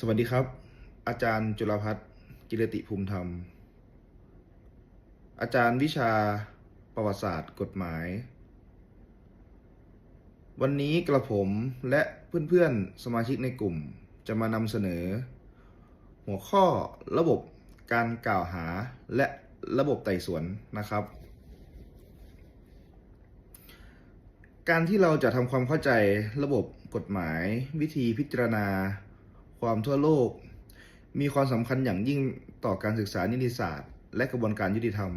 สวัสดีครับ อาจารย์จุลพัฒน์กิรติภูมิธรรม อาจารย์วิชาประวัติศาสตร์กฎหมาย วันนี้กระผมและเพื่อนๆสมาชิกในกลุ่มจะมานำเสนอ หัวข้อระบบการกล่าวหาและระบบไต่สวนนะครับ การที่เราจะทำความเข้าใจระบบกฎหมาย วิธีพิจารณา ความทั่วโลก มีความสำคัญอย่างยิ่งต่อการศึกษานิติศาสตร์ และกระบวนการยุติธรรม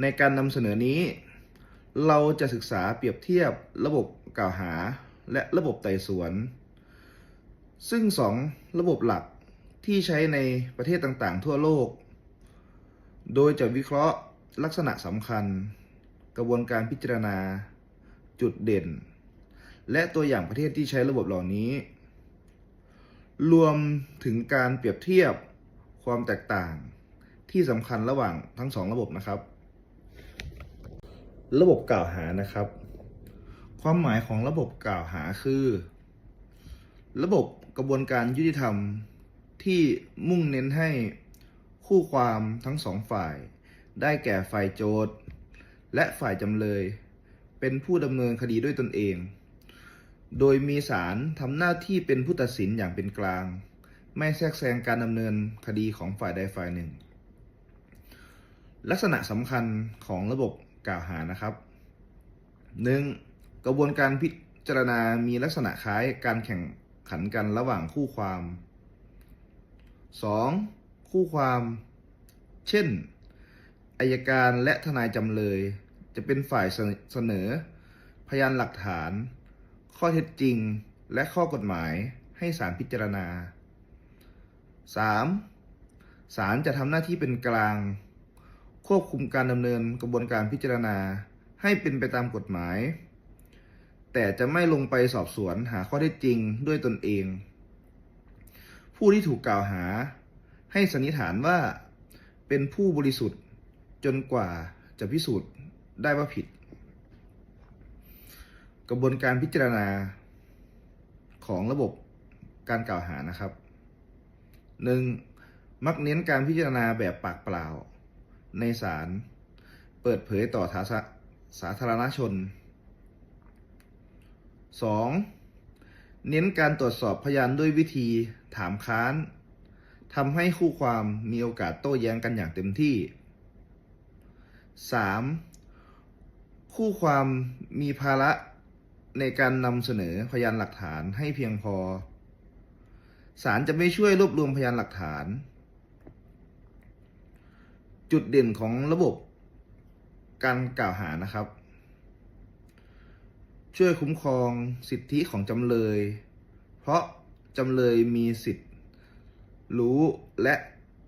ในการนำเสนอนี้ เราจะศึกษาเปรียบเทียบระบบกล่าวหาและระบบไต่สวน ซึ่งสองระบบหลักที่ใช้ในประเทศต่างๆ ทั่วโลก โดยจะวิเคราะห์ลักษณะสำคัญ กระบวนการพิจารณา จุดเด่น และตัวอย่างประเทศที่ใช้ระบบเหล่านี้ รวมถึงการเปรียบเทียบความแตกต่างที่สำคัญระหว่างทั้งสองระบบนะครับ ระบบกล่าวหานะครับ ความหมายของระบบกล่าวหาคือ ระบบกระบวนการยุติธรรมที่มุ่งเน้นให้คู่ความทั้งสองฝ่าย ได้แก่ฝ่ายโจทย์ และฝ่ายจำเลย เป็นผู้ดำเนินคดีด้วยตนเอง โดยมีศาลทำหน้าที่เป็นผู้ตัดสินอย่างเป็นกลาง ไม่แทรกแซงการดำเนินคดีของฝ่ายใดฝ่ายหนึ่ง ลักษณะสำคัญของระบบกล่าวหานะครับ 1. กระบวนการพิจารณามีลักษณะคล้ายการแข่งขันกันระหว่างคู่ความ 2. คู่ความ เช่นอายการและทนายจำเลย จะเป็นฝ่ายเสนเสนอพยานหลักฐาน ข้อเท็จจริงและข้อกฎหมายให้ศาลพิจารณา 3. ศาลจะทำหน้าที่เป็นกลาง ควบคุมการดำเนินกระบวนการพิจารณาให้เป็นไปตามกฎหมาย แต่จะไม่ลงไปสอบสวนหาข้อเท็จจริงด้วยตนเอง ผู้ที่ถูกกล่าวหา ให้สันนิษฐานว่าเป็นผู้บริสุทธิ์จนกว่าจะพิสูจน์ได้ว่าผิด กระบวนการพิจารณาของระบบการกล่าวหานะครับ 1. มักเน้นการพิจารณาแบบปากเปล่า ในศาลเปิดเผยต่อสาสาธารณชน 2. เน้นการตรวจสอบพยานด้วยวิธีถามค้านทำให้คู่ความมีโอกาสโต้แย้งกันอย่างเต็มที่ 3. คู่ความมีภาระ ในการนำเสนอพยานหลักฐานให้เพียงพอ ศาลจะไม่ช่วยรวบรวมพยานหลักฐาน จุดเด่นของระบบการกล่าวหานะครับ ช่วยคุ้มครองสิทธิของจำเลย เพราะจำเลยมีสิทธิ์ รู้และ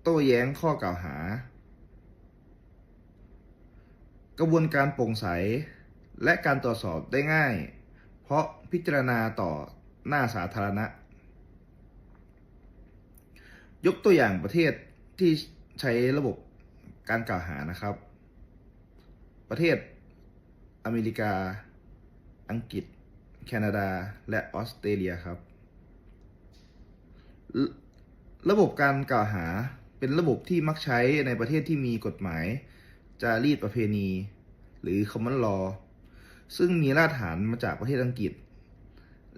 โต้แย้งข้อกล่าวหา กระบวนการโปร่งใสและการตรวจสอบได้ง่าย เพราะพิจารณาต่อหน้าสาธารณะ ยกตัวอย่างประเทศที่ใช้ระบบการกล่าวหานะครับ ประเทศอเมริกา อังกฤษ แคนาดา และออสเตรเลียครับ ระบบการกล่าวหาเป็นระบบที่มักใช้ในประเทศที่มีกฎหมายจารีตประเพณี หรือ common law ซึ่งมีรากฐานมาจากประเทศอังกฤษ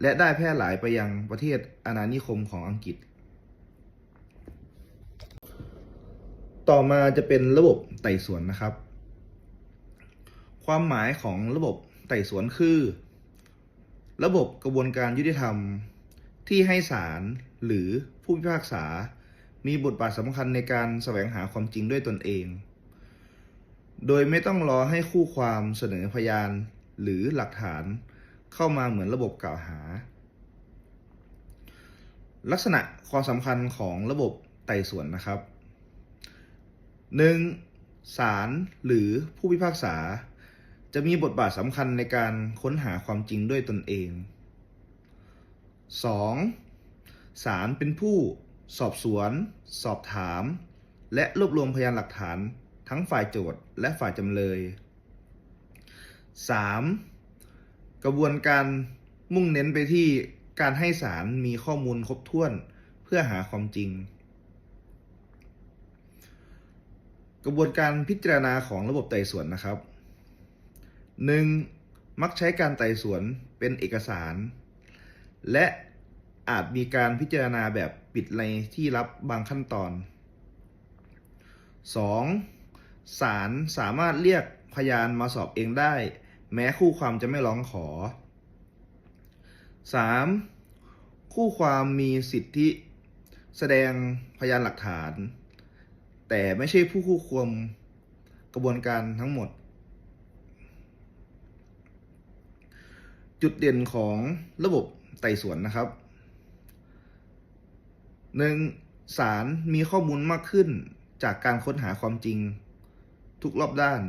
และได้แพร่หลายไปยังประเทศอาณานิคมของอังกฤษ ต่อมาจะเป็นระบบไต่สวนนะครับ ความหมายของระบบไต่สวนคือ ระบบกระบวนการยุติธรรมที่ให้ศาลหรือผู้พิพากษา มีบทบาทสำคัญในการแสวงหาความจริงด้วยตนเอง โดยไม่ต้องรอให้คู่ความเสนอพยาน หรือหลักฐานเข้ามาเหมือนระบบกล่าวหา ลักษณะความสำคัญของระบบไต่สวนนะครับ 1. ศาลหรือผู้พิพากษา จะมีบทบาทสำคัญในการค้นหาความจริงด้วยตนเอง 2. ศาลเป็นผู้สอบสวน สอบถาม และรวบรวมพยานหลักฐานทั้งฝ่ายโจทย์และฝ่ายจำเลย 3. กระบวนการมุ่งเน้นไปที่การให้ศาลมีข้อมูลครบถ้วนเพื่อหาความจริง กระบวนการพิจารณาของระบบไต่สวนนะครับ 1. มักใช้การไต่สวนเป็นเอกสาร และอาจมีการพิจารณาแบบปิดในที่ลับบางขั้นตอน 2. ศาลสามารถเรียก พยานมาสอบเองได้ แม้คู่ความจะไม่ร้องขอ 3. คู่ความมีสิทธิแสดงพยานหลักฐาน แต่ไม่ใช่ผู้คู่ควมกระบวนการทั้งหมด จุดเด่นของระบบไต่สวนนะครับ 1. ศาลมีข้อมูลมากขึ้นจากการค้นหาความจริง ทุกรอบด้าน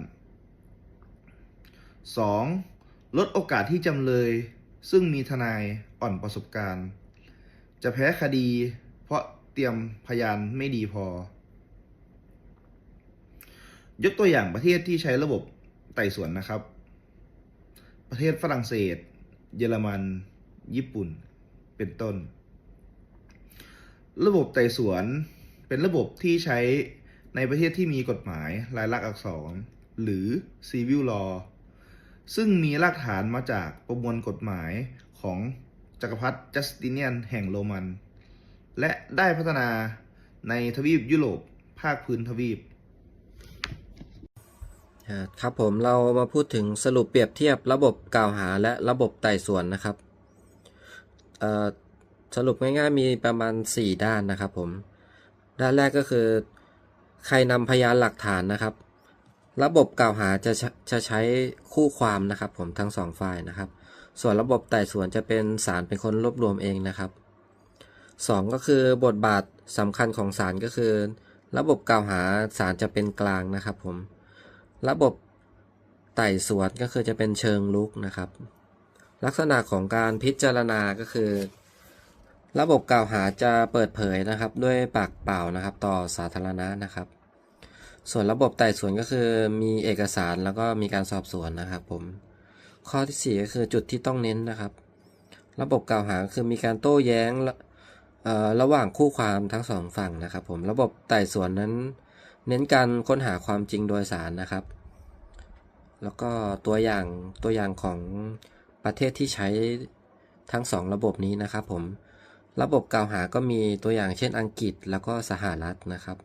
2. ลดโอกาสที่จำเลย ซึ่งมีทนายอ่อนประสบการณ์ จะแพ้คดี เพราะเตรียมพยานไม่ดีพอ ยกตัวอย่างประเทศที่ใช้ระบบไต่สวนนะครับ ประเทศฝรั่งเศส เยอรมัน ญี่ปุ่น เป็นต้น ระบบไต่สวนเป็นระบบที่ใช้ในประเทศที่มีกฎหมายลายลักษณ์อักษร หรือ civil law ซึ่งมีรากฐานมาจากประมวลกฎหมายของจักรพรรดิจัสติเนียนแห่งโรมัน และได้พัฒนาในทวีปยุโรปภาคพื้นทวีปครับผมเรามาพูดถึงสรุปเปรียบเทียบระบบกล่าวหาและระบบไต่สวนนะครับสรุปง่ายๆมีประมาณ 4 ด้านนะครับผม ด้านแรกก็คือ ใครนำพยานหลักฐานนะครับ ระบบกล่าวหาจะใช้จะใช้คู่ความนะครับผมทั้งสองฝ่ายนะครับ ส่วนระบบไต่สวนจะเป็นศาลเป็นคนรวบรวมเองนะครับสองก็คือบทบาทสำคัญของศาลก็คือ ระบบกล่าวหาศาลจะเป็นกลางนะครับผม ระบบไต่สวนก็คือจะเป็นเชิงลุกนะครับ ลักษณะของการพิจารณาก็คือ ระบบกล่าวหาจะเปิดเผยนะครับ ด้วยปากเปล่านะครับ ต่อสาธารณะนะครับ ส่วนระบบไต่สวนก็คือมีเอกสารแล้วก็มีการสอบสวนนะครับผม ข้อที่4ก็คือจุดที่ต้องเน้นนะครับ ระบบกล่าวหาคือมีการโต้แย้งระเอ่อระหว่างคู่ความทั้งสองฝั่งนะครับผม ระบบไต่สวนนั้น เน้นการค้นหาความจริงโดยสารนะครับ แล้วก็ตัวอย่างตัวอย่างของประเทศที่ใช้ทั้งสองระบบนี้นะครับผม ระบบกล่าวหาก็มีตัวอย่างเช่นอังกฤษแล้วก็สหรัฐนะครับ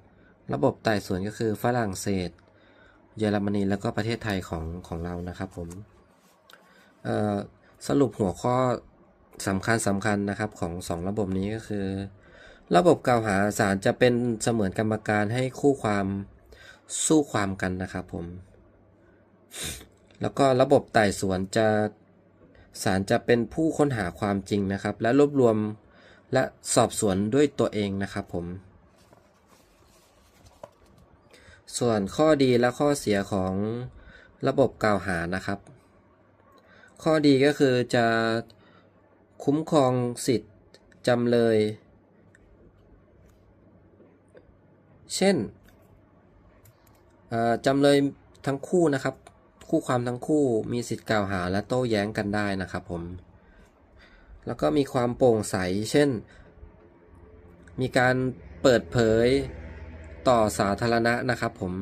ระบบไต่สวนก็คือฝรั่งเศส เยอรมนีแล้วก็ประเทศไทยของของเรานะครับผมสรุปหัวข้อสำคัญสำคัญนะครับของสองระบบนี้ก็คือ ระบบกล่าวหาศาลจะเป็นเสมือนกรรมการให้คู่ความสู้ความกันนะครับผม แล้วก็ระบบไต่สวนจะศาลจะเป็นผู้ค้นหาความจริงนะครับ และรวบรวมและสอบสวนด้วยตัวเองนะครับผม ส่วนข้อดีและข้อเสียของระบบกล่าวหานะครับ ข้อดีก็คือจะคุ้มครองสิทธิ์จำเลย เช่นจำเลยทั้งคู่นะครับ คู่ความทั้งคู่มีสิทธิ์กล่าวหาและโต้แย้งกันได้นะครับผม แล้วก็มีความโปร่งใส เช่น มีการเปิดเผย ต่อสาธารณะนะครับผม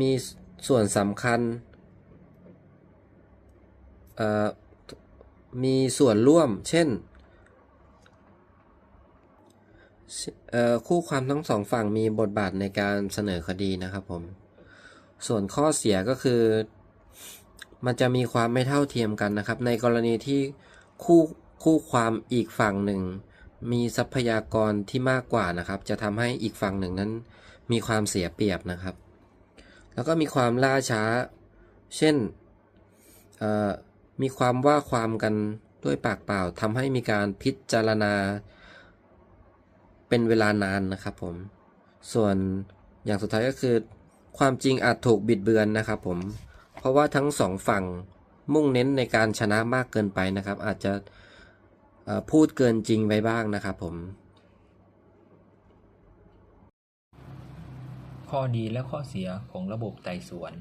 มีส่วนสำคัญมีส่วนร่วม เช่น คู่ความทั้งสองฝั่งมีบทบาทในการเสนอคดีนะครับผม ส่วนข้อเสียก็คือ มันจะมีความไม่เท่าเทียมกันนะครับ ในกรณีที่คู่คู่ความอีกฝั่งหนึ่ง มีทรัพยากรที่มากกว่านะครับ จะทำให้อีกฝั่งหนึ่งนั้น มีความเสียเปรียบนะครับ แล้วก็มีความล่าช้า เช่นมีความว่าความกันด้วยปากเปล่าทำให้มีการพิจารณา เป็นเวลานานนะครับผม ส่วนอย่างสุดท้ายก็คือ ความจริงอาจถูกบิดเบือนนะครับผม เพราะว่าทั้งสองฝั่งมุ่งเน้นในการชนะมากเกินไปนะครับ อาจจะ พูดเกินจริงไปบ้างนะครับผม ข้อดีและข้อเสียของระบบไต่สวน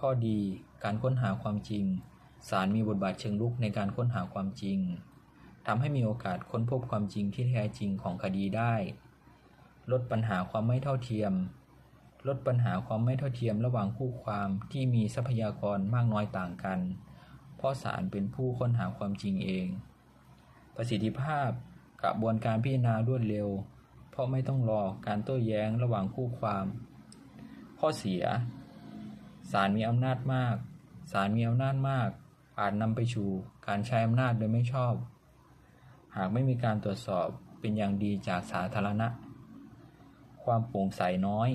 ข้อดีการค้นหาความจริงศาลมีบทบาทเชิงลุกในการค้นหาความจริงทำให้มีโอกาสค้นพบความจริงที่แท้จริงของคดีได้ ลดปัญหาความไม่เท่าเทียม ลดปัญหาความไม่เท่าเทียมระหว่างคู่ความที่มีทรัพยากรมากน้อยต่างกัน เพราะศาลเป็นผู้ค้นหาความจริงเอง ประสิทธิภาพกระบวนการพิจารณารวดเร็ว เพราะไม่ต้องรอการโต้แย้งระหว่างคู่ความ ข้อเสียศาลมีอำนาจมากศาลมีอำนาจมาก อาจนำไปสู่การใช้อำนาจโดยไม่ชอบ หากไม่มีการตรวจสอบเป็นอย่างดีจากสาธารณะ ความโปร่งใสน้อย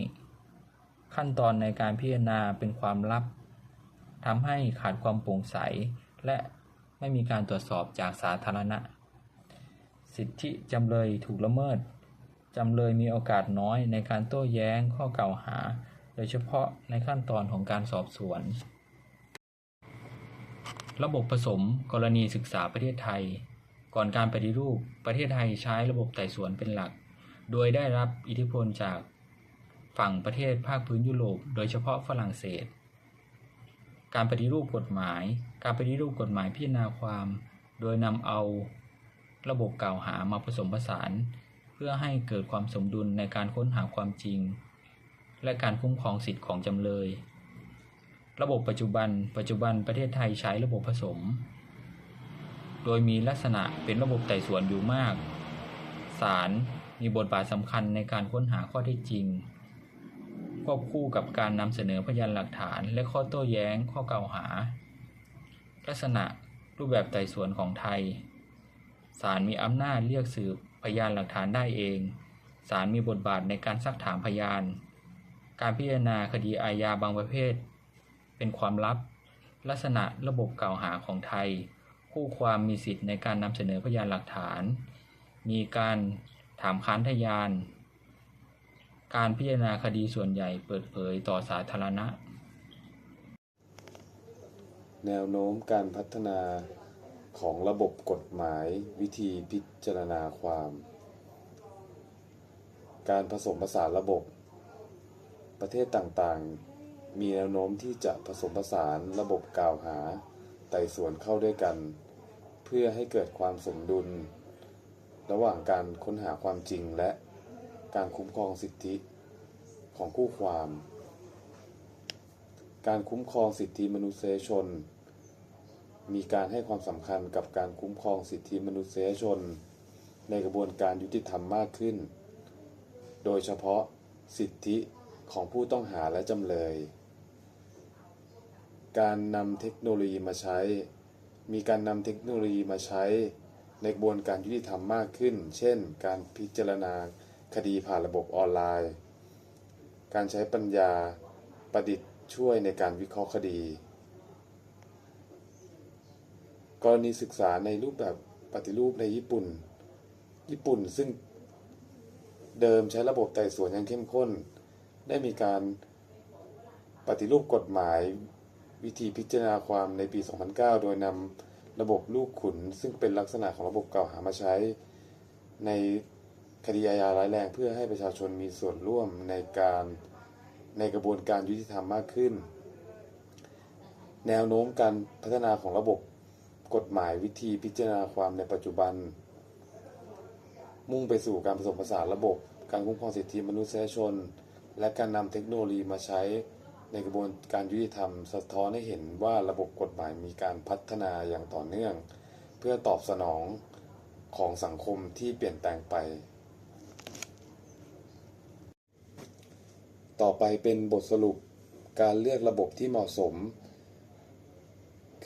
ขั้นตอนในการพิจารณาเป็นความลับทำให้ขาดความโปร่งใสและไม่มีการตรวจสอบจากสาธารณะ สิทธิจำเลยถูกละเมิด จำเลยมีโอกาสน้อยในการโต้แย้งข้อกล่าวหา โดยเฉพาะในขั้นตอนของการสอบสวน ระบบผสมกรณีศึกษาประเทศไทย ก่อนการปฏิรูปประเทศไทยใช้ระบบไต่สวนเป็นหลัก โดยได้รับอิทธิพลจากฝั่งประเทศภาคพื้นยุโรป โดยเฉพาะฝรั่งเศส การปฏิรูปกฎหมาย การปฏิรูปกฎหมายพิจารณาความ โดยนำเอา ระบบกล่าวหามาผสมผสาน เพื่อให้เกิดความสมดุลในการค้นหาความจริง และการคุ้มครองสิทธิ์ของจำเลย ระบบปัจจุบัน ปัจจุบันประเทศไทยใช้ระบบผสม โดยมีลักษณะเป็นระบบไต่สวนอยู่มาก ศาลมีบทบาทสำคัญในการค้นหาข้อเท็จจริงควบคู่กับการนำเสนอพยานหลักฐานและข้อโต้แย้งข้อกล่าวหา ลักษณะรูปแบบไต่สวนของไทย ศาลมีอำนาจเรียกสืบพยานหลักฐานได้เอง ศาลมีบทบาทในการซักถามพยาน การพิจารณาคดีอาญาบางประเภท เป็นความลับ ลักษณะระบบกล่าวหาของไทย คู่ความมีสิทธิ์ในการนำเสนอพยานหลักฐาน มีการถามค้านทยาน การพิจารณาคดีส่วนใหญ่เปิดเผยต่อสาธารณะ แนวโน้มการพัฒนา ของระบบกฎหมายวิธีพิจารณาความ การผสมผสานระบบ ประเทศต่างๆ มีแนวโน้มที่จะผสมผสานระบบกล่าวหา ไต่สวนเข้าด้วยกัน เพื่อให้เกิดความสมดุล ระหว่างการค้นหาความจริงและการคุ้มครองสิทธิของคู่ความ การคุ้มครองสิทธิมนุษยชน มีการให้ความสำคัญกับการคุ้มครองสิทธิมนุษยชน ในกระบวนการยุติธรรมมากขึ้น โดยเฉพาะสิทธิของผู้ต้องหาและจำเลย การนำเทคโนโลยีมาใช้ มีการนำเทคโนโลยีมาใช้ในกระบวนการยุติธรรมมากขึ้น เช่น การพิจารณาคดีผ่านระบบออนไลน์ การใช้ปัญญาประดิษฐ์ช่วยในการวิเคราะห์คดี กรณีศึกษาในรูปแบบปฏิรูปในญี่ปุ่น ญี่ปุ่นซึ่งเดิมใช้ระบบไต่สวนอย่างเข้มข้น ได้มีการปฏิรูปกฎหมายวิธีพิจารณาความในปี 2009 โดยนำระบบลูกขุน ซึ่งเป็นลักษณะของระบบเก่าหามาใช้ ในคดีอาญาร้ายแรง เพื่อให้ประชาชนมีส่วนร่วมในการในกระบวนการยุติธรรมมากขึ้น แนวโน้มการพัฒนาของระบบ กฎหมายวิธีพิจารณาความในปัจจุบัน มุ่งไปสู่การผสมผสานระบบ การคุ้มครองสิทธิมนุษยชน และการนำเทคโนโลยีมาใช้ในกระบวนการยุติธรรม สะท้อนให้เห็นว่าระบบกฎหมายมีการพัฒนาอย่างต่อเนื่อง เพื่อตอบสนองของสังคมที่เปลี่ยนแปลงไป ต่อไปเป็นบทสรุปการเลือกระบบที่เหมาะสม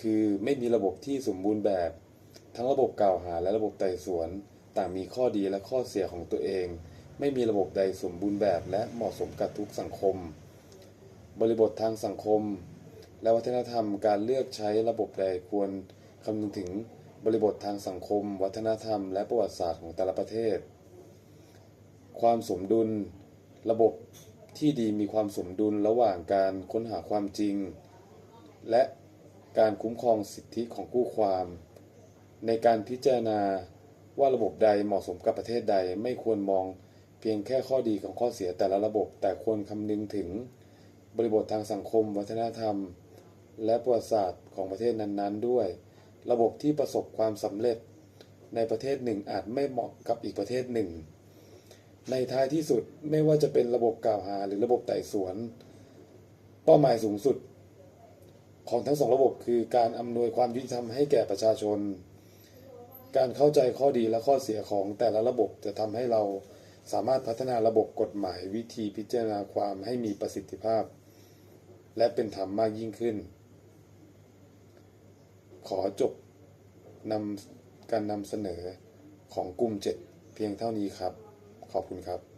คือไม่มีระบบที่สมบูรณ์แบบ ทั้งระบบกล่าวหาและระบบไต่สวน ต่างมีข้อดีและข้อเสียของตัวเอง ไม่มีระบบใดสมบูรณ์แบบและเหมาะสมกับทุกสังคม บริบททางสังคม และวัฒนธรรมการเลือกใช้ระบบใดควรคำนึงถึงบริบททางสังคม วัฒนธรรม และประวัติศาสตร์ของแต่ละประเทศ ความสมดุล ระบบที่ดีมีความสมดุลระหว่างการค้นหาความจริง และ การคุ้มครองสิทธิของคู่ความ ในการพิจารณาว่าระบบใดเหมาะสมกับประเทศใดไม่ควรมองเพียงแค่ข้อดีของข้อเสียแต่ละระบบ แต่ควรคำนึงถึง บริบททางสังคม วัฒนธรรม และประวัติศาสตร์ของประเทศนั้นๆ ด้วย ระบบที่ประสบความสำเร็จ ในประเทศหนึ่งอาจไม่เหมาะกับอีกประเทศหนึ่ง ในท้ายที่สุดไม่ว่าจะเป็นระบบกล่าวหาหรือระบบไต่สวน เป้าหมายสูงสุด ของทั้งสองระบบคือการอำนวยความยุติธรรมให้แก่ประชาชน การเข้าใจข้อดีและข้อเสียของแต่ละระบบจะทำให้เราสามารถพัฒนาระบบกฎหมายวิธีพิจารณาความให้มีประสิทธิภาพ และเป็นธรรมมากยิ่งขึ้น ขอจบนำการนำเสนอของกลุ่ม 7 เพียงเท่านี้ครับ ขอบคุณครับ